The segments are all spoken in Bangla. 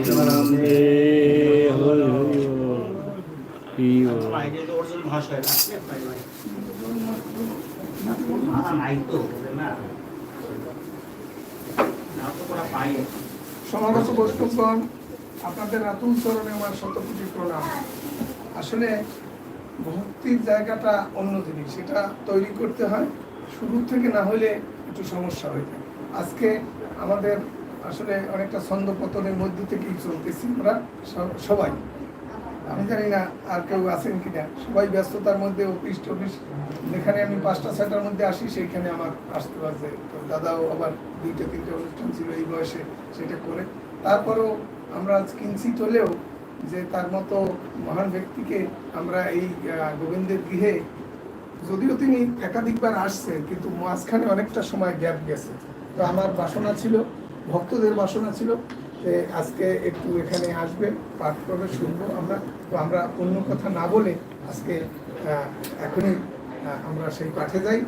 প্রেমানন্দে নাই তো না না তো পাই সমাগত বৈষ্ণবগণ, আপনাদের নতুন চরণে আমার শতকোটি প্রণাম। আসলে ভক্তির জায়গাটা অন্য জিনিস, সেটা তৈরি করতে হয়, শুরু থেকে না হলে একটু সমস্যা হয়ে যায়। আজকে আমাদের আসলে অনেকটা ছন্দপতনের মধ্যে থেকেই চলতেছি আমরা সবাই। আমি জানি না আর কেউ আছেন কিনা। সবাই ব্যস্ততার মধ্যে অফিস টফিস, যেখানে আমি পাঁচটা, ছয়টার মধ্যে আসি, সেইখানে আমার আসতে পারছে তো দাদাও আবার দুইটা, তিনটে অনুষ্ঠান ছিল এই বয়সে সেটা করে। তারপরেও আমরা কিঞ্চিত হলেও যে তার মতো মহান ব্যক্তিকে আমরা এই গোবিন্দের গৃহে, যদিও তিনি একাধিকবার আসছেন কিন্তু মাঝখানে অনেকটা সময় গ্যাপ গেছে। তো আমার বাসনা ছিল, ভক্তদের বাসনা ছিল যে আজকে একটু এখানে আসবেন, পাঠ করবে, শুনব। আমরা, তো আমরা অন্য কথা না বলে আজকে এখনই আমরা সেই পাঠে যাই।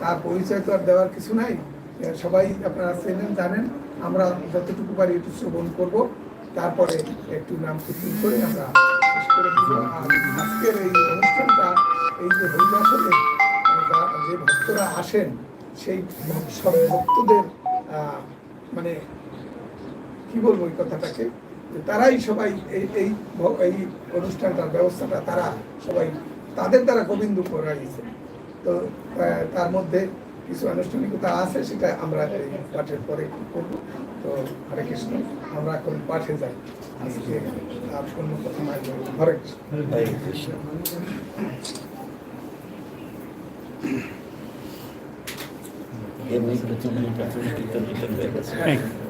তার পরিচয় তো আর দেওয়ার কিছু নাই। সবাই আপনারা চেনেন, জানেন। আমরা যতটুকু পারি একটু শ্রবণ করব। তারপরে একটু নাম কীর্তন করে আমরা শেষ করে আর আজকের এই অনুষ্ঠানটা, এই যে হরিবাসনে যা- যে ভক্তরা আসেন, সেই সব ভক্তদের মানে কি বলব এই কথাটাকে? তারাই সবাই এই এই এই অনুষ্ঠানটার ব্যবস্থাটা তারা সবাই তাদের দ্বারা গোবিন্দ করাইছে। তো তার মধ্যে কিছু আনুষ্ঠানিকতা আছে সেটা আমরা এই পাঠের পরে করব। তো হরে কৃষ্ণ আমরা এখন পাঠে যাই। আজকে আর কোনো কথা নাই। হরে কৃষ্ণ। এমনি প্রথমে প্রাথমিক কীর্তন টীর্তন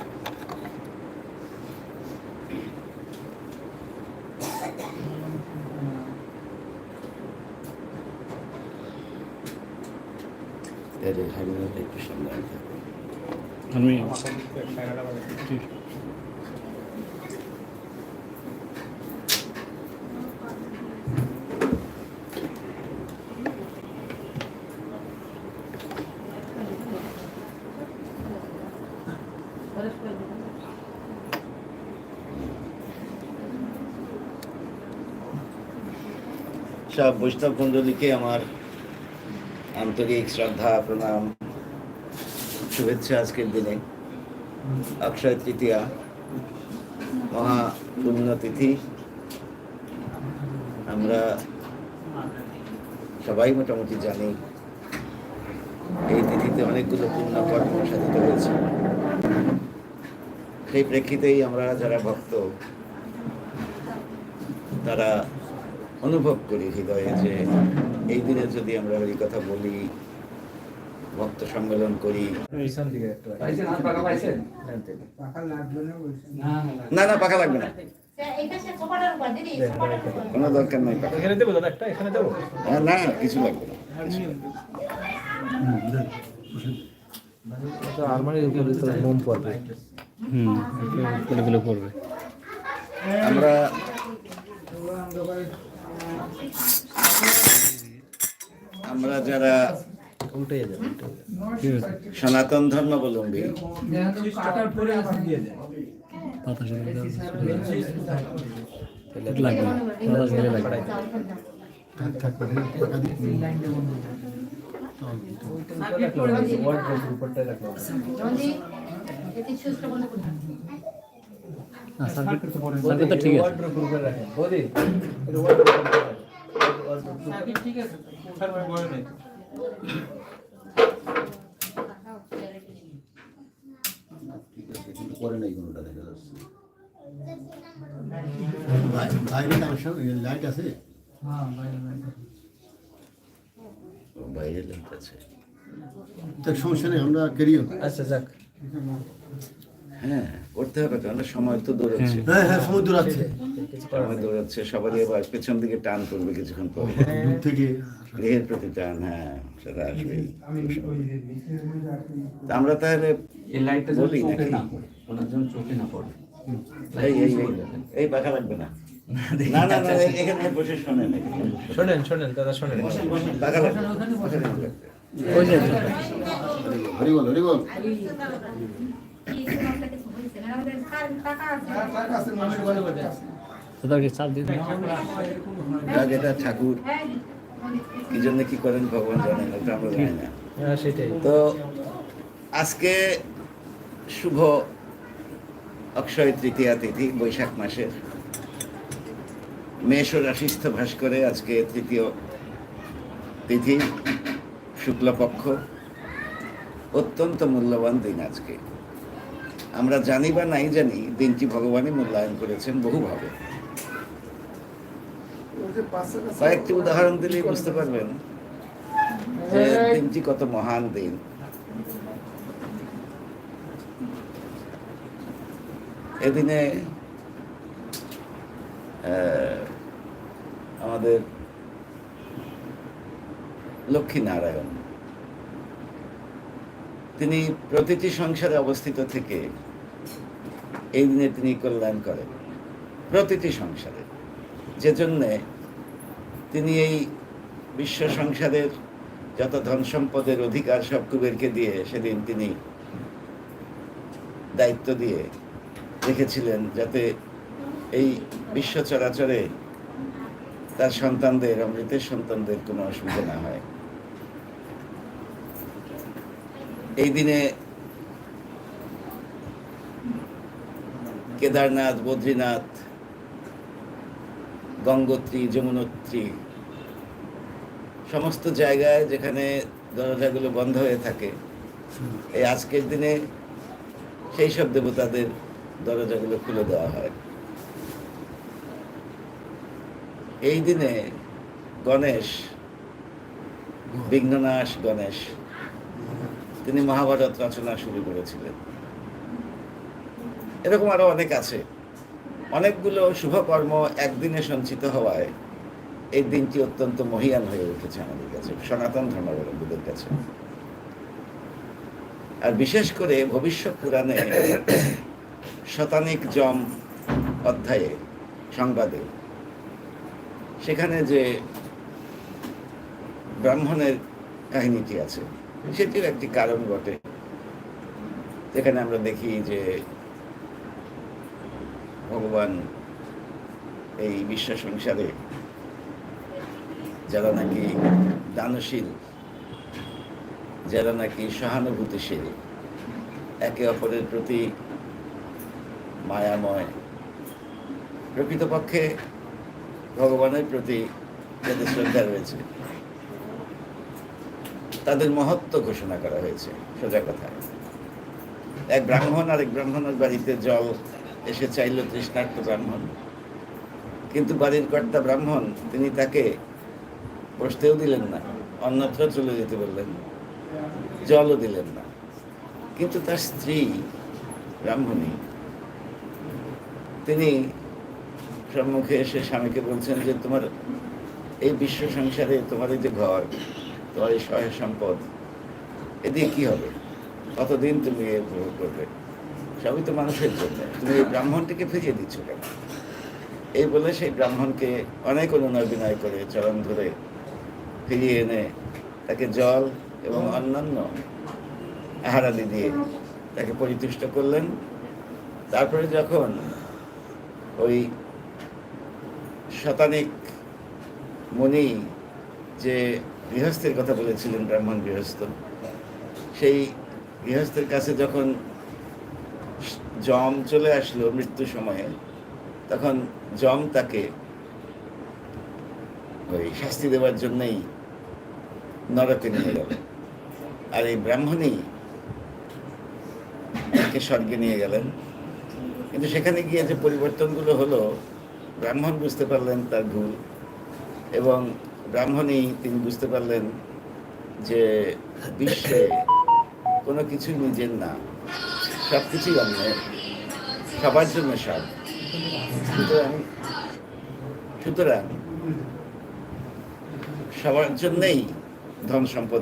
এর হারমোনিয়ামটা একটু সামনে আনতে হবে আমি সব বৈষ্ণব মণ্ডলীকে আমার আন্তরিক শ্রদ্ধা, প্রণাম, শুভেচ্ছা আজকের দিনে। অক্ষয় তৃতীয়া, মহা পুণ্যতিথি আমরা সবাই মোটামুটি জানি, এই তিথিতে অনেকগুলো পুণ্য কর্ম সাধিত হয়েছে। সেই প্রেক্ষিতেই আমরা যারা ভক্ত, তারা অনুভব করি হৃদয়ে যে এই দিনে যদি আমরা এই কথা বলি ভক্ত সম্মেলন করি। না না পাকা লাগবে না। কোনো দরকার নাই হ্যাঁ, না কিছু লাগবে না। আলমারির উপরে তো মোম পড়বে। হুমগুলো গুলো পড়বে। আমরা আমরা যারা সনাতন ধর্মাবলম্বী পাতা সেখানে ঠিক আছে নাই কোনোটা দেখা যাচ্ছে বাইরে কানেকশন লাইট আছে। বাইরে লাইট আছে তার সমস্যা নেই আমরা ক্যারিও আচ্ছা যাক। হ্যাঁ করতে হবে সময় তো দৌড়াচ্ছে। হ্যাঁ হ্যাঁ সমুদ্র আছে সময় দৌড়াচ্ছে। সবারই আবার পেছন দিকে টান করবে কিছুক্ষণ পরে। দূর থেকে। গৃহের প্রতি টান হ্যাঁ সেটা আসবে। তা আমরা তাহলে বলি চোখে নাকি? ওনার জন্য চোখে না পড়ে। এই এই লাগবে না। না না না এখানে বসে শোনেন শোনেন। শোনেন দাদা শোনেন। পাখা লাগবে না। ওই যে হরি বল হরি বল এটা ঠাকুর। কি জন্য কি করেন ভগবান জানেন এটা আমরা জানি না। হ্যাঁ সেটাই। তো আজকে শুভ অক্ষয় তৃতীয়া তিথি বৈশাখ মাসের। মেষ ও রাশিস্থ ভাস্করে আজকে তৃতীয় তিথি শুক্লপক্ষ। অত্যন্ত মূল্যবান দিন আজকে। আমরা জানি বা নাই জানি, দিনটি ভগবানই মূল্যায়ন করেছেন বহুভাবে। কয়েকটি উদাহরণ দিলেই বুঝতে পারবেন যে দিনটি কত মহান দিন। এদিনে আমাদের লক্ষ্মী নারায়ণ তিনি প্রতিটি সংসারে অবস্থিত থেকে এই দিনে তিনি কল্যাণ করেন প্রতিটি সংসারে। যে জন্যে তিনি এই বিশ্ব সংসারের যত ধন সম্পদের অধিকার সব কুবেরকে দিয়ে সেদিন তিনি দায়িত্ব দিয়ে রেখেছিলেন যাতে এই বিশ্ব চরাচরে তার সন্তানদের, অমৃতের সন্তানদের কোনো অসুবিধা না হয়। এই দিনে কেদারনাথ, বদ্রীনাথ, গঙ্গোত্রী, যমুনোত্রী, সমস্ত জায়গায় যেখানে দরজাগুলো বন্ধ হয়ে থাকে, এই আজকের দিনে সেই সব দেবতাদের দরজাগুলো খুলে দেওয়া হয়। এই দিনে গণেশ, বিঘ্ননাশ গণেশ, তিনি মহাভারত রচনা শুরু করেছিলেন। এরকম আরও অনেক আছে। অনেকগুলো শুভকর্ম একদিনে সঞ্চিত হওয়ায় এই দিনটি অত্যন্ত মহিয়ান হয়ে উঠেছে আমাদের কাছে, সনাতন ধর্মাবলম্বীদের কাছে। আর বিশেষ করে ভবিষ্যৎ পুরাণে শতানিক জম অধ্যায়ে সংবাদে সেখানে যে ব্রাহ্মণের কাহিনীটি আছে, সেটির একটি কারণ বটে। যেখানে আমরা দেখি যে ভগবান এই বিশ্ব সংসারে যারা নাকি দানশীল, যারা নাকি সহানুভূতিশীল, একে অপরের প্রতি মায়াময়, প্রকৃতপক্ষে ভগবানের প্রতি যাদের শ্রদ্ধা রয়েছে, তাদের মহত্ব ঘোষণা করা হয়েছে সোজা কথা এক ব্রাহ্মণ আর এক ব্রাহ্মণের বাড়িতে জল এসে চাইল তৃষ্ণার্ত ব্রাহ্মণ। কিন্তু বাড়ির কর্তা ব্রাহ্মণ, তিনি তাকে বসতেও দিলেন না, অন্যত্র চলে যেতে বললেন, জলও দিলেন না। কিন্তু তার স্ত্রী ব্রাহ্মণী, তিনি সম্মুখে এসে স্বামীকে বলছেন যে, তোমার এই বিশ্ব সংসারে তোমার এই যে ঘর, তোমার এই সহায় সম্পদ এদিকে কি হবে? কতদিন তুমি এ উপভোগ করবে? সবই তো মানুষের জন্য। তুমি এই ব্রাহ্মণটিকে ফিরিয়ে দিচ্ছ কেন? এই বলে সেই ব্রাহ্মণকে অনেক অনুনয় বিনয় করে চরণ ধরে ফিরিয়ে এনে তাকে জল এবং অন্যান্য আহারাদি দিয়ে তাকে পরিতুষ্ট করলেন। তারপরে যখন ওই শতানিক মুনি যে গৃহস্থের কথা বলেছিলেন ব্রাহ্মণ গৃহস্থ, সেই গৃহস্থের কাছে যখন জম চলে আসলো মৃত্যু সময়ে, তখন জম তাকে ওই শাস্তি দেওয়ার জন্যই নরকে নিয়ে গেল। আর এই ব্রাহ্মণই তাকে স্বর্গে নিয়ে গেলেন। কিন্তু সেখানে গিয়ে যে পরিবর্তনগুলো হলো, ব্রাহ্মণ বুঝতে পারলেন তার ভুল এবং ব্রাহ্মণই তিনি বুঝতে পারলেন যে বিশ্বে কোনো কিছু নিজের না। সব কিছুই অন্যায়। সবার জন্য সব। সুতরাং সুতরাং সবার জন্যই ধন সম্পদ